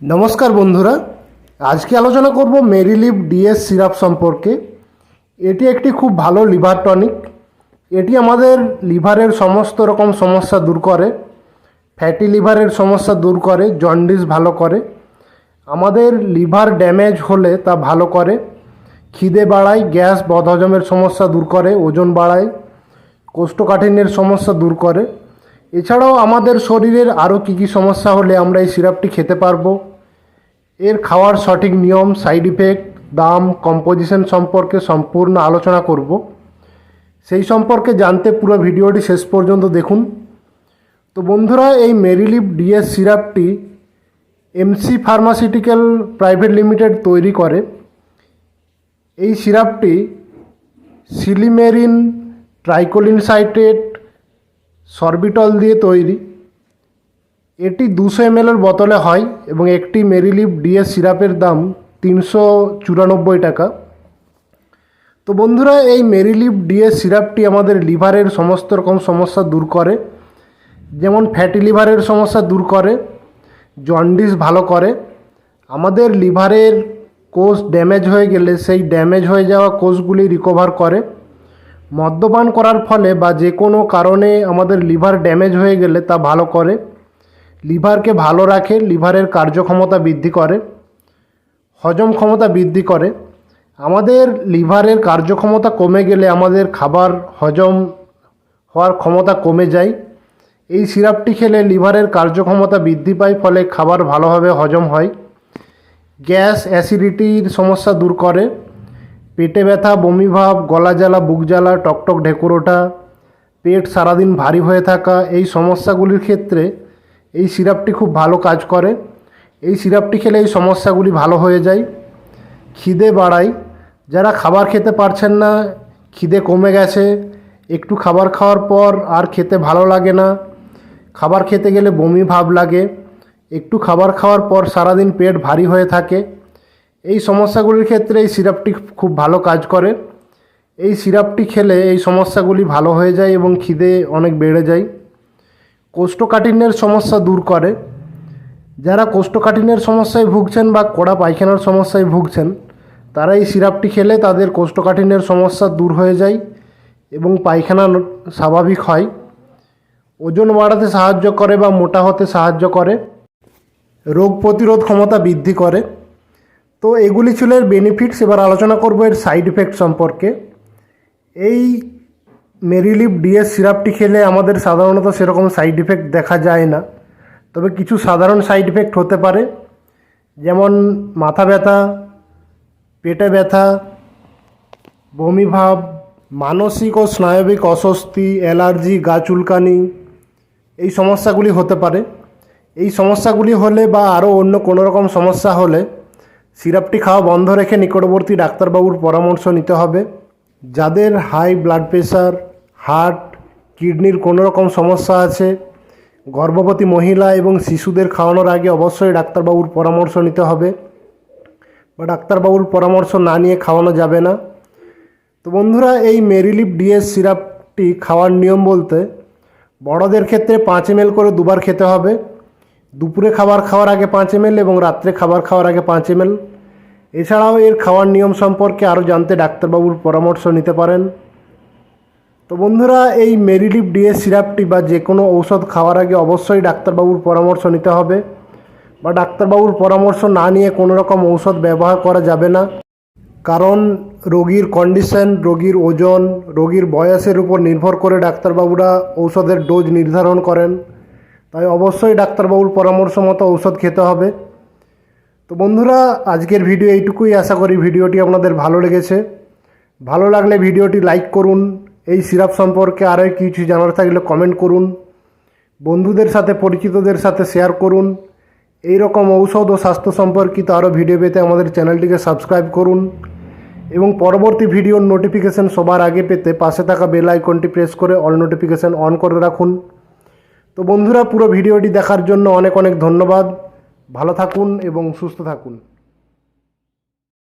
নমস্কার বন্ধুরা, আজকে আলোচনা করব মেরিলিভ ডিএস সিরাপ সম্পর্কে। এটি একটি খুব ভালো লিভার টনিক। এটি আমাদের লিভারের সমস্ত রকম সমস্যা দূর করে, ফ্যাটি লিভারের সমস্যা দূর করে, জন্ডিস ভালো করে। আমাদের লিভার ড্যামেজ হলে তা ভালো করে। খিদে বাড়ায়, গ্যাস বদহজমের সমস্যা দূর করে, ওজন বাড়ায়, কোষ্ঠকাঠিন্যের সমস্যা দূর করে। এছাড়াও আমাদের শরীরের আরও কী কী সমস্যা হলে আমরা এই সিরাপটি খেতে পারব? এর খাওয়ার সঠিক নিয়ম, সাইড ইফেক্ট, দাম, কম্পোজিশন সম্পর্কে সম্পূর্ণ আলোচনা করব। সেই সম্পর্কে জানতে পুরো ভিডিওটি শেষ পর্যন্ত দেখুন। তো বন্ধুরা, এই মেরিলিভ ডিএস সিরাপটি এমসি ফার্মাসিউটিক্যাল প্রাইভেট লিমিটেড তৈরি করে। এই সিরাপটি সিলিমেরিন, ট্রাইকোলিন সাইট্রেট সরবিটল দিয়ে তৈরি। এটি দুশো এমএলের বোতলে হয় এবং একটি মেরিলিভ ডিএস সিরাপের দাম তিনশো চুরানব্বই টাকা। তো বন্ধুরা, এই মেরিলিভ ডিএস সিরাপটি আমাদের লিভারের সমস্ত রকম সমস্যা দূর করে। যেমন ফ্যাটি লিভারের সমস্যা দূর করে, জন্ডিস ভালো করে। আমাদের লিভারের কোষ ড্যামেজ হয়ে গেলে সেই ড্যামেজ হয়ে যাওয়া কোষগুলি রিকভার করে। মদ্যপান করার ফলে বা যে কোনো কারণে আমাদের লিভার ড্যামেজ হয়ে গেলে তা ভালো করে। লিভারকে ভালো রাখে, লিভারের কার্যক্ষমতা বৃদ্ধি করে, হজম ক্ষমতা বৃদ্ধি করে। আমাদের লিভারের কার্যক্ষমতা কমে গেলে আমাদের খাবার হজম হওয়ার ক্ষমতা কমে যায়। এই সিরাপটি খেলে লিভারের কার্যক্ষমতা বৃদ্ধি পায়, ফলে খাবার ভালোভাবে হজম হয়। গ্যাস অ্যাসিডিটির সমস্যা দূর করে। পেটে ব্যথা, বমি ভাব, গলা জ্বালা, বুক জ্বালা, টকটক ঢেকুর ওঠা পেট সারাদিন ভারী হয়ে থাকা, এই সমস্যাগুলির ক্ষেত্রে এই সিরাপটি খুব ভালো কাজ করে। এই সিরাপটি খেলে এই সমস্যাগুলি ভালো হয়ে যায়। খিদে বাড়ায়। যারা খাবার খেতে পারছেন না, খিদে কমে গেছে, একটু খাবার খাওয়ার পর আর খেতে ভালো লাগে না। খাবার খেতে গেলে বমি ভাব লাগে। একটু খাবার খাওয়ার পর সারাদিন পেট ভারী হয়ে থাকে। এই সমস্যাগুলির ক্ষেত্রে এই সিরাপটি খুব ভালো কাজ করে। এই সিরাপটি খেলে এই সমস্যাগুলি ভালো হয়ে যায় এবং খিদে অনেক বেড়ে যায়। কোষ্ঠকাঠিন্যের সমস্যা দূর করে। যারা কোষ্ঠকাঠিন্যের সমস্যায় ভুগছেন বা কড়া পায়খানার সমস্যায় ভুগছেন, তারা এই সিরাপটি খেলে তাদের কোষ্ঠকাঠিন্যের সমস্যা দূর হয়ে যায় এবং পায়খানা স্বাভাবিক হয়। ওজন বাড়াতে সাহায্য করে বা মোটা হতে সাহায্য করে। রোগ প্রতিরোধ ক্ষমতা বৃদ্ধি করে। তো এগুলি ছিল এর বেনিফিটস এবার আলোচনা করব এর সাইড ইফেক্ট সম্পর্কে। এই মেরিলিভ ডিএস সিরাপটি খেলে আমাদের সাধারণত সেরকম সাইড ইফেক্ট দেখা যায় না। তবে কিছু সাধারণ সাইড ইফেক্ট হতে পারে। যেমন মাথা ব্যথা, পেটে ব্যথা বমিভাব মানসিক ও স্নায়বিক অস্বস্তি, অ্যালার্জি, গা চুলকানি, এই সমস্যাগুলি হতে পারে। এই সমস্যাগুলি হলে বা আরও অন্য কোনো রকম সমস্যা হলে সিরাপটি খাওয়া বন্ধ রেখে নিকটবর্তী ডাক্তারবাবুর পরামর্শ নিতে হবে। যাদের হাই ব্লাড প্রেশার হার্ট, কিডনির কোনো রকম সমস্যা আছে, গর্ভবতী মহিলা এবং শিশুদের খাওয়ানোর আগে অবশ্যই ডাক্তারবাবুর পরামর্শ নিতে হবে। বা ডাক্তারবাবুর পরামর্শ না নিয়ে খাওয়ানো যাবে না। তো বন্ধুরা, এই মেরিলিভ ডিএস সিরাপটি খাওয়ার নিয়ম বলতে বড়দের ক্ষেত্রে পাঁচ এম করে দুবার খেতে হবে। দুপুরে খাবার খাওয়ার আগে পাঁচ এম এবং রাত্রে খাবার খাওয়ার আগে পাঁচ এম এছাড়াও এর খাওয়ার নিয়ম সম্পর্কে আরও জানতে ডাক্তারবাবুর পরামর্শ নিতে পারেন। তো বন্ধুরা, এই মেরিলিভ ডিএস সিরাপটি বা যে কোনো ঔষধ খাওয়ার আগে অবশ্যই ডাক্তারবাবুর পরামর্শ নিতে হবে বা ডাক্তারবাবুর পরামর্শ না নিয়ে কোনো রকম ঔষধ ব্যবহার করা যাবে না। কারণ রোগীর কন্ডিশন, রোগীর ওজন, রোগীর বয়সের উপর নির্ভর করে ডাক্তারবাবুরা ঔষধের ডোজ নির্ধারণ করেন। তাই অবশ্যই ডাক্তারবাবুর পরামর্শ মতো ঔষধ খেতে হবে। তো বন্ধুরা, আজকের ভিডিও এইটুকুই। আশা করি ভিডিওটি আপনাদের ভালো লেগেছে। ভালো লাগলে ভিডিওটি লাইক করুন। এই সিরাপ সম্পর্কে আরও কিছু জানার থাকলে কমেন্ট করুন। বন্ধুদের সাথে, পরিচিতদের সাথে শেয়ার করুন। এই রকম ঔষধ ও স্বাস্থ্য সম্পর্কিত আরও ভিডিও পেতে আমাদের চ্যানেলটিকে সাবস্ক্রাইব করুন এবং পরবর্তী ভিডিওর নোটিফিকেশান সবার আগে পেতে পাশে থাকা বেল আইকনটি প্রেস করে অল নোটিফিকেশান অন করে রাখুন। তো বন্ধুরা পুরো ভিডিওটি দেখার জন্য অনেক অনেক ধন্যবাদ। ভালো থাকুন এবং সুস্থ থাকুন।